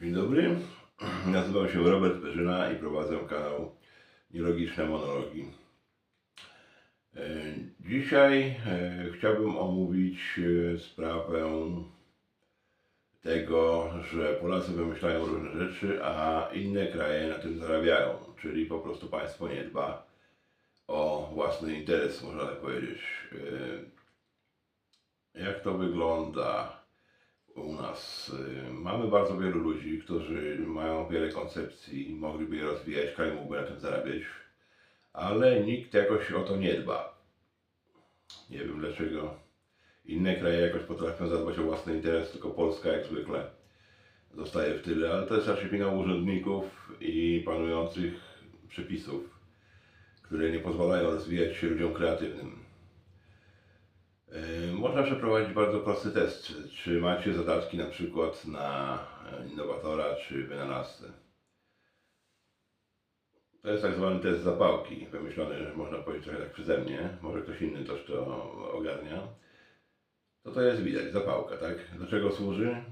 Dzień dobry, nazywam się Robert Perzyna i prowadzę kanał Nielogiczne Monologi. E, Dzisiaj e, chciałbym omówić e, sprawę tego, że Polacy wymyślają różne rzeczy, a inne kraje na tym zarabiają, czyli po prostu państwo nie dba o własny interes, można tak powiedzieć. Jak to wygląda? U nas. y, Mamy bardzo wielu ludzi, którzy mają wiele koncepcji, mogliby je rozwijać, kraj mógłby na tym zarabiać, ale nikt jakoś o to nie dba. Nie wiem dlaczego. Inne kraje jakoś potrafią zadbać o własny interes, tylko Polska jak zwykle zostaje w tyle, ale to jest raczej wina urzędników i panujących przepisów, które nie pozwalają rozwijać się ludziom kreatywnym. Yy, Można przeprowadzić bardzo prosty test. Czy macie zadatki na przykład na e, innowatora czy wynalazcę? To jest tak zwany test zapałki, wymyślony, można powiedzieć trochę tak przeze mnie, może ktoś inny też to ogarnia. To to jest widać, zapałka, tak? Do czego służy?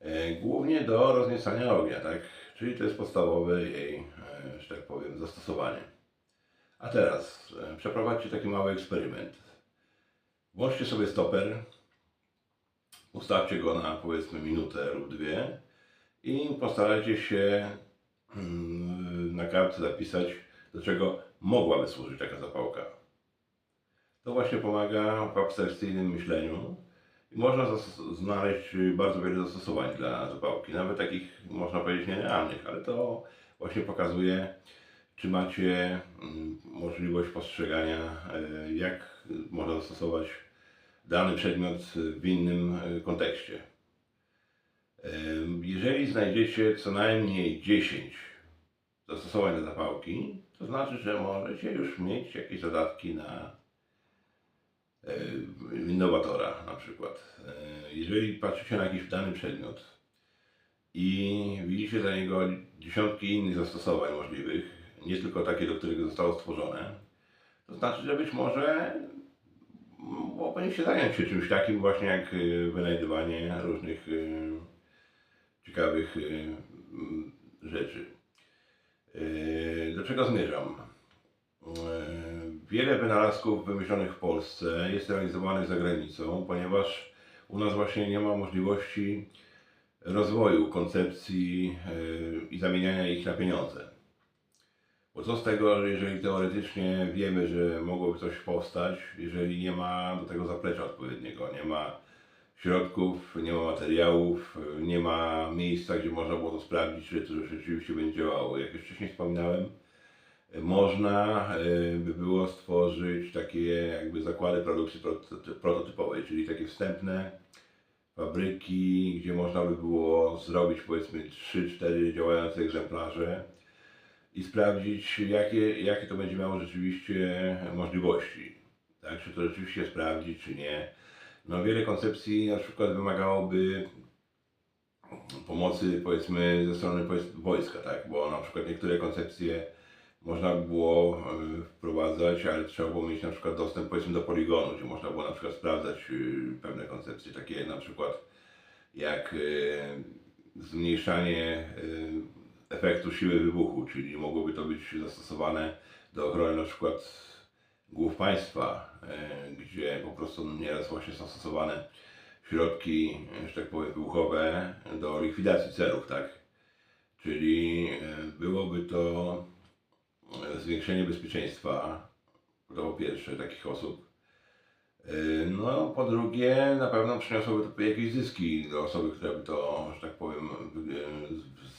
E, Głównie do rozniecania ognia, tak? Czyli to jest podstawowe jej, e, że tak powiem, zastosowanie. A teraz przeprowadźcie taki mały eksperyment. Włączcie sobie stoper, ustawcie go na powiedzmy minutę lub dwie i postarajcie się mm, na kartce zapisać, do czego mogłaby służyć taka zapałka. To właśnie pomaga w abstrakcyjnym myśleniu i można znaleźć bardzo wiele zastosowań dla zapałki, nawet takich można powiedzieć nierealnych, ale to właśnie pokazuje, czy macie mm, możliwość postrzegania, e, jak można zastosować dany przedmiot w innym e, kontekście. Jeżeli znajdziecie co najmniej 10 zastosowań do zapałki, to znaczy, że możecie już mieć jakieś zadatki na innowatora na przykład. E, Jeżeli patrzycie na jakiś dany przedmiot i widzicie dla niego dziesiątki innych zastosowań możliwych, nie tylko takie, do których zostało stworzone, to znaczy, że być może bo powinniście zająć się czymś takim właśnie jak y, wynajdywanie różnych y, ciekawych y, mm, rzeczy. Do czego zmierzam? Wiele wynalazków wymyślonych w Polsce jest realizowanych za granicą, ponieważ u nas właśnie nie ma możliwości rozwoju koncepcji i zamieniania ich na pieniądze. Bo co z tego, że jeżeli teoretycznie wiemy, że mogłoby coś powstać, jeżeli nie ma do tego zaplecza odpowiedniego, nie ma środków, nie ma materiałów, nie ma miejsca, gdzie można było to sprawdzić, czy to rzeczywiście będzie działało. Jak już wcześniej wspominałem, można y, by było stworzyć takie jakby zakłady produkcji prototy- prototypowej, czyli takie wstępne fabryki, gdzie można by było zrobić powiedzmy 3-4 działające egzemplarze i sprawdzić, jakie, jakie to będzie miało rzeczywiście możliwości. Tak, czy to rzeczywiście sprawdzić, czy nie. No wiele koncepcji na przykład wymagałoby pomocy powiedzmy ze strony wojska, tak, bo na przykład niektóre koncepcje można by było wprowadzać, ale trzeba było mieć na przykład dostęp powiedzmy do poligonu, gdzie można było na przykład sprawdzać y, pewne koncepcje, takie na przykład jak zmniejszanie efektu siły wybuchu, czyli mogłoby to być zastosowane do ochrony na przykład głów państwa, e, gdzie po prostu nieraz właśnie są stosowane środki, e, że tak powiem, wybuchowe do likwidacji celów, tak? Czyli e, byłoby to zwiększenie bezpieczeństwa, to po pierwsze, takich osób. No, po drugie, na pewno przyniosłoby to jakieś zyski do osoby, która by to, że tak powiem,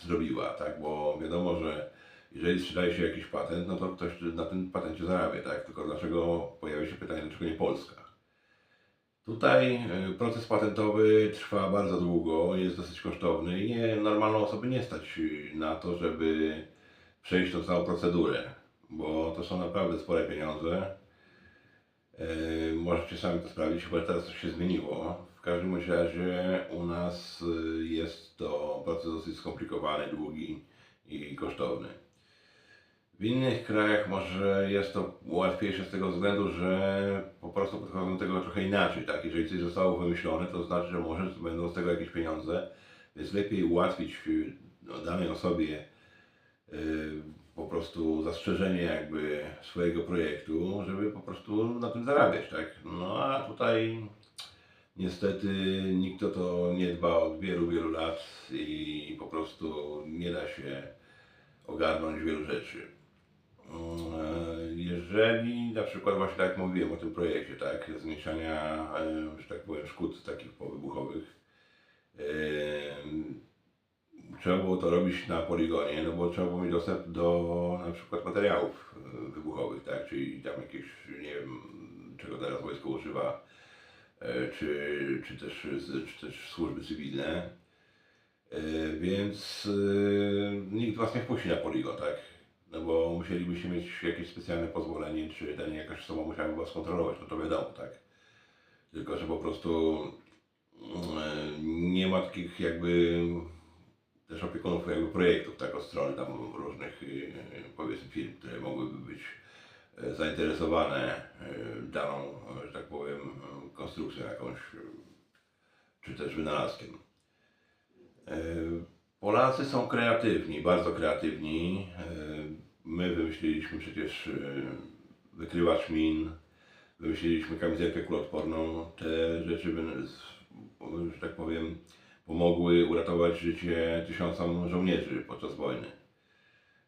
zrobiła, tak? Bo wiadomo, że jeżeli sprzedaje się jakiś patent, no to ktoś na tym patencie zarabia, tak? Tylko dlaczego pojawia się pytanie, dlaczego nie Polska? Tutaj e, proces patentowy trwa bardzo długo, jest dosyć kosztowny i nie, normalną osobę nie stać na to, żeby przejść tą całą procedurę, bo to są naprawdę spore pieniądze. E, Możecie sami to sprawdzić, chyba teraz coś się zmieniło. W każdym razie u nas e, jest to proces dosyć skomplikowany, długi i kosztowny. W innych krajach może jest to łatwiejsze z tego względu, że po prostu podchodzą do tego trochę inaczej. Tak? Jeżeli coś zostało wymyślone, to znaczy, że może będą z tego jakieś pieniądze, Więc lepiej ułatwić y, no, danej osobie y, po prostu zastrzeżenie jakby swojego projektu, żeby po prostu na tym zarabiać, tak? No a tutaj niestety nikt o to nie dba od wielu, wielu lat i po prostu nie da się ogarnąć wielu rzeczy. Mm, Jeżeli na przykład właśnie tak mówiłem o tym projekcie, tak, zmniejszania, e, że tak powiem, szkód takich powybuchowych, em, trzeba było to robić na poligonie, no bo trzeba było mieć dostęp do na przykład materiałów e, wybuchowych, tak, czyli tam jakieś, nie wiem, czego teraz wojsko używa, e, czy, czy, też, czy też służby cywilne. E, Więc e, nikt was nie wpuści na poligon, tak? No bo musielibyście mieć jakieś specjalne pozwolenie, czy ten jakaś osoba musiałaby was kontrolować, no to wiadomo, tak? Tylko, że po prostu mm, e, nie ma takich jakby też opiekunów jakby projektów, tak, od strony tam różnych y, powiedzmy firm, które mogłyby być e, zainteresowane e, daną, e, że tak powiem, e, konstrukcją jakąś, e, czy też wynalazkiem. E, Polacy są kreatywni, bardzo kreatywni. E, My wymyśliliśmy przecież e, wykrywacz min, wymyśliliśmy kamizelkę kuloodporną. Te rzeczy, że tak powiem, pomogły uratować życie tysiącom żołnierzy podczas wojny.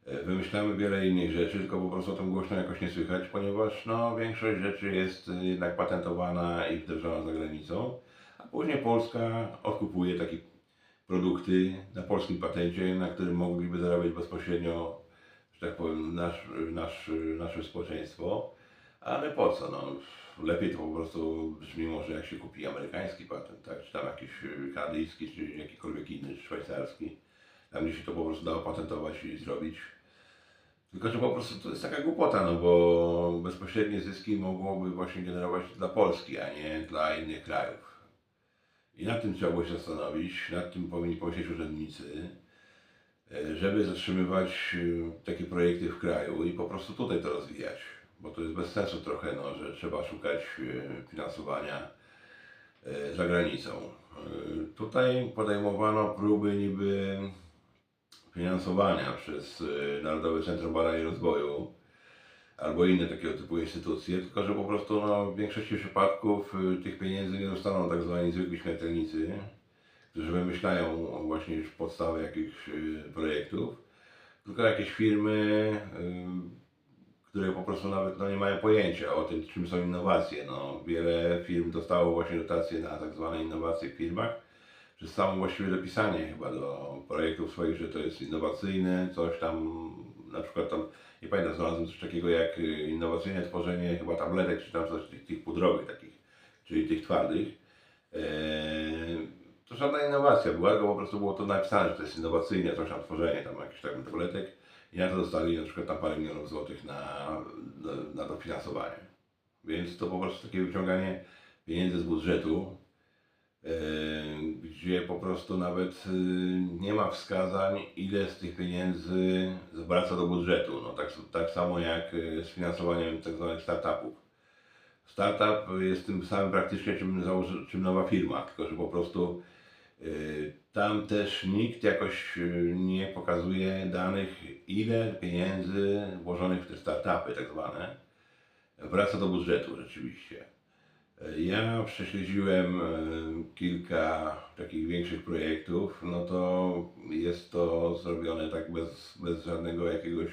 E, Wymyślamy wiele innych rzeczy, tylko po prostu o tym głośno jakoś nie słychać, ponieważ no, większość rzeczy jest e, jednak patentowana i wdrożona za granicą, a później Polska odkupuje takie produkty na polskim patencie, na którym mogliby zarabiać bezpośrednio, że tak powiem, nasz, nasz, nasze społeczeństwo. Ale po co? No, lepiej to po prostu brzmi może jak się kupi amerykański patent, tak? czy tam jakiś kanadyjski, czy jakikolwiek inny, czy szwajcarski. Tam gdzie się to po prostu dało patentować i zrobić. Tylko, że po prostu to jest taka głupota, no bo bezpośrednie zyski mogłoby właśnie generować dla Polski, a nie dla innych krajów. I nad tym trzeba było się zastanowić, nad tym powinni pomyśleć urzędnicy, żeby zatrzymywać e, takie projekty w kraju i po prostu tutaj to rozwijać. Bo to jest bez sensu trochę, no, że trzeba szukać e, finansowania e, za granicą. Tutaj podejmowano próby niby finansowania przez e, Narodowe Centrum Badań i Rozwoju albo inne takiego typu instytucje, tylko że po prostu no, w większości przypadków y, tych pieniędzy nie dostaną tak zwani zwykli śmiertelnicy, którzy wymyślają właśnie już podstawę jakichś y, projektów, tylko jakieś firmy, y, które po prostu nawet no, nie mają pojęcia o tym, czym są innowacje. No, wiele firm dostało właśnie dotacje na tak zwane innowacje w firmach, przez samo właściwie dopisanie chyba do projektów swoich, że to jest innowacyjne, coś tam, na przykład tam, nie pamiętam, znalazłem coś takiego jak y, innowacyjne tworzenie chyba tabletek, czy tam coś tych, tych pudrowych takich, czyli tych twardych. Eee, to żadna innowacja była, tylko po prostu było to napisane, że to jest innowacyjne, coś tam tworzenie tam jakichś tam tabletek i na to dostali na przykład tam parę milionów złotych na, na, na dofinansowanie. Więc to po prostu takie wyciąganie pieniędzy z budżetu, gdzie po prostu nawet e, nie ma wskazań, ile z tych pieniędzy wraca do budżetu. No tak, tak samo jak e, z finansowaniem tak zwanych startupów. Startup jest tym samym praktycznie, czym, czym nowa firma, tylko że po prostu tam też nikt jakoś nie pokazuje danych, ile pieniędzy włożonych w te startupy tak zwane wraca do budżetu rzeczywiście. Ja prześledziłem y, kilka takich większych projektów, no to jest to zrobione tak bez, bez żadnego jakiegoś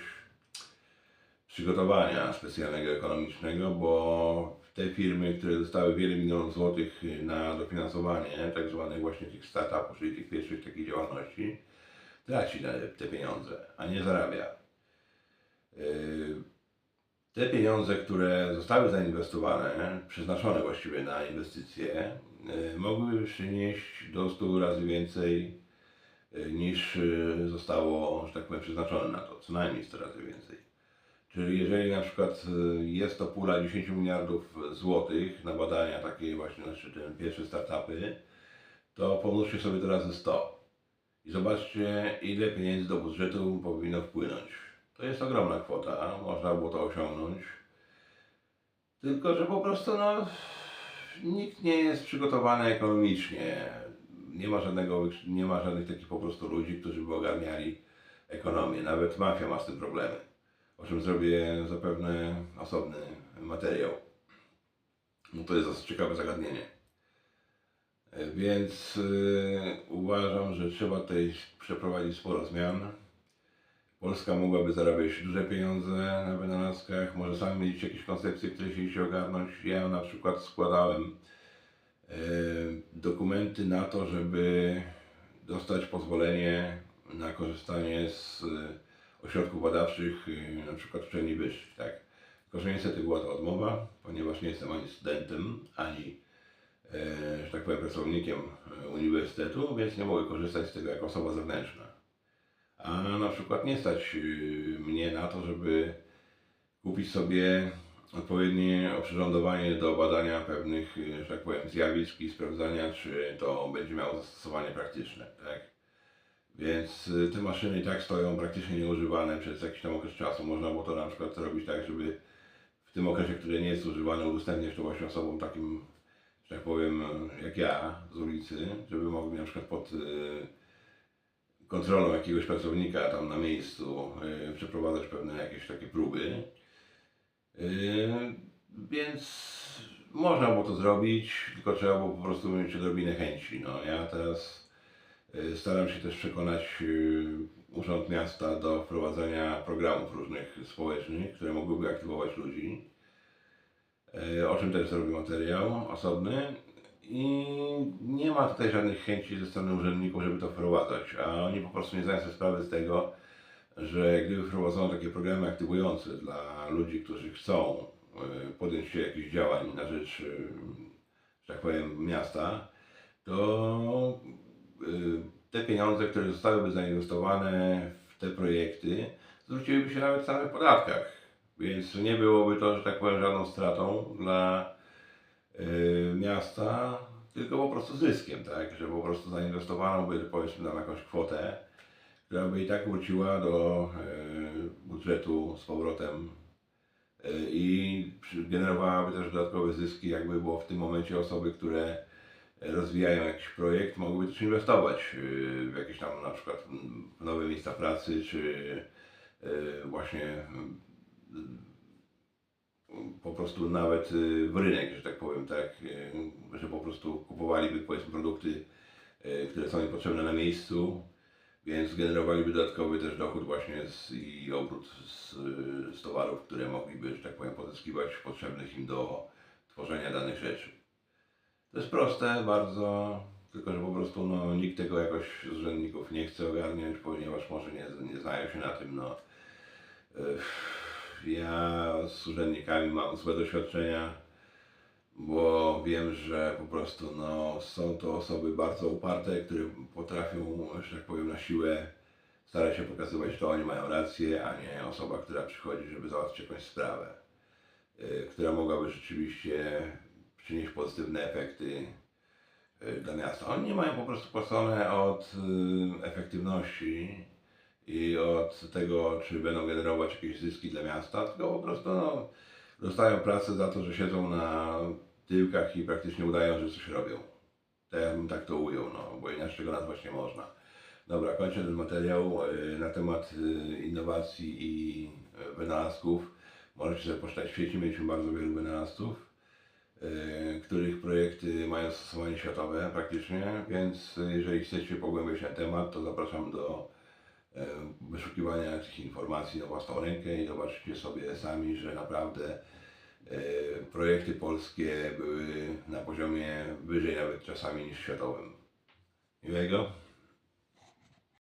przygotowania specjalnego ekonomicznego, bo te firmy, które dostały wiele milionów złotych na dofinansowanie tak zwanych właśnie tych startupów, czyli tych pierwszych takich działalności, traci te pieniądze, a nie zarabia. Yy, Te pieniądze, które zostały zainwestowane, przeznaczone właściwie na inwestycje, yy, mogły przynieść do 100 razy więcej yy, niż yy, zostało, że tak powiem, przeznaczone na to, co najmniej 100 razy więcej. Czyli jeżeli na przykład jest to pula 10 miliardów złotych na badania takie właśnie, znaczy te pierwsze startupy, to pomnóżcie sobie to razy 100. I zobaczcie, ile pieniędzy do budżetu powinno wpłynąć. To jest ogromna kwota, można było to osiągnąć. Tylko, że po prostu no, nikt nie jest przygotowany ekonomicznie nie ma żadnego, nie ma żadnych takich po prostu ludzi, którzy by ogarniali ekonomię. Nawet mafia ma z tym problemy. O czym zrobię zapewne osobny materiał. No to jest dosyć ciekawe zagadnienie. E, Więc y, uważam, że trzeba tutaj przeprowadzić sporo zmian. Polska mogłaby zarabiać duże pieniądze na wynalazkach, może sami mieć jakieś koncepcje, które chcieliście ogarnąć. Ja na przykład składałem e, dokumenty na to, żeby dostać pozwolenie na korzystanie z e, ośrodków badawczych, e, na przykład uczelni wyższych, tak. Tylko, że niestety była to odmowa, ponieważ nie jestem ani studentem, ani, e, że tak powiem, pracownikiem e, uniwersytetu, więc nie mogę korzystać z tego jako osoba zewnętrzna. A na przykład nie stać y, mnie na to, żeby kupić sobie odpowiednie oprzyrządowanie do badania pewnych, y, że tak powiem, zjawisk i sprawdzania, czy to będzie miało zastosowanie praktyczne, tak? Więc y, te maszyny i tak stoją praktycznie nieużywane przez jakiś tam okres czasu. Można było to na przykład zrobić tak, żeby w tym okresie, który nie jest używany, udostępniać to właśnie osobom takim, że tak powiem, jak ja z ulicy, żeby mogli na przykład pod kontrolą jakiegoś pracownika tam na miejscu y, przeprowadzać pewne jakieś takie próby. Y, więc można było to zrobić, tylko trzeba było po prostu mieć odrobinę chęci. No, ja teraz y, staram się też przekonać Urząd Miasta do wprowadzenia programów różnych społecznych, które mogłyby aktywować ludzi. O czym też zrobię materiał osobny. I nie ma tutaj żadnych chęci ze strony urzędników, żeby to wprowadzać, a oni po prostu nie zdają sobie sprawy z tego, że gdyby wprowadzono takie programy aktywujące dla ludzi, którzy chcą y, podjąć się jakichś działań na rzecz, y, że tak powiem, miasta, to y, te pieniądze, które zostałyby zainwestowane w te projekty, zwróciłyby się nawet w samych podatkach. Więc nie byłoby to, że tak powiem, żadną stratą dla miasta, tylko po prostu zyskiem, tak? Że po prostu zainwestowano by powiedzmy tam jakąś kwotę, która by i tak wróciła do y, budżetu z powrotem y, i generowałaby też dodatkowe zyski, jakby było w tym momencie osoby, które rozwijają jakiś projekt, mogłyby też inwestować y, w jakieś tam na przykład nowe miejsca pracy, czy y, właśnie po prostu nawet y, w rynek, że tak powiem, tak, y, że po prostu kupowaliby powiedzmy produkty, y, które są im potrzebne na miejscu, więc generowaliby dodatkowy też dochód właśnie z, i obrót z, z towarów, które mogliby, że tak powiem, pozyskiwać potrzebnych im do tworzenia danych rzeczy. To jest proste bardzo, tylko że po prostu no, nikt tego jakoś z urzędników nie chce ogarniać, ponieważ może nie, nie znają się na tym. No. Ech, Ja z urzędnikami mam złe doświadczenia, bo wiem, że po prostu no, są to osoby bardzo uparte, które potrafią, że tak powiem, na siłę starać się pokazywać, że to oni mają rację, a nie osoba, która przychodzi, żeby załatwić jakąś sprawę, y, która mogłaby rzeczywiście przynieść pozytywne efekty y, dla miasta. Oni nie mają po prostu płacone od y, efektywności i od tego, czy będą generować jakieś zyski dla miasta, tylko po prostu no, dostają pracę za to, że siedzą na tyłkach i praktycznie udają, że coś robią. To ja bym tak to ujął, no, bo inaczej tego nazwać nie można. Dobra, kończę ten materiał y, na temat y, innowacji i y, wynalazków. Możecie sobie poczytać w sieci, mieliśmy bardzo wielu wynalazców których projekty mają stosowanie światowe praktycznie, więc jeżeli chcecie pogłębiać ten temat, to zapraszam do e, wyszukiwania tych informacji na własną rękę i zobaczycie sobie sami, że naprawdę e, projekty polskie były na poziomie wyżej nawet czasami niż światowym. Miłego.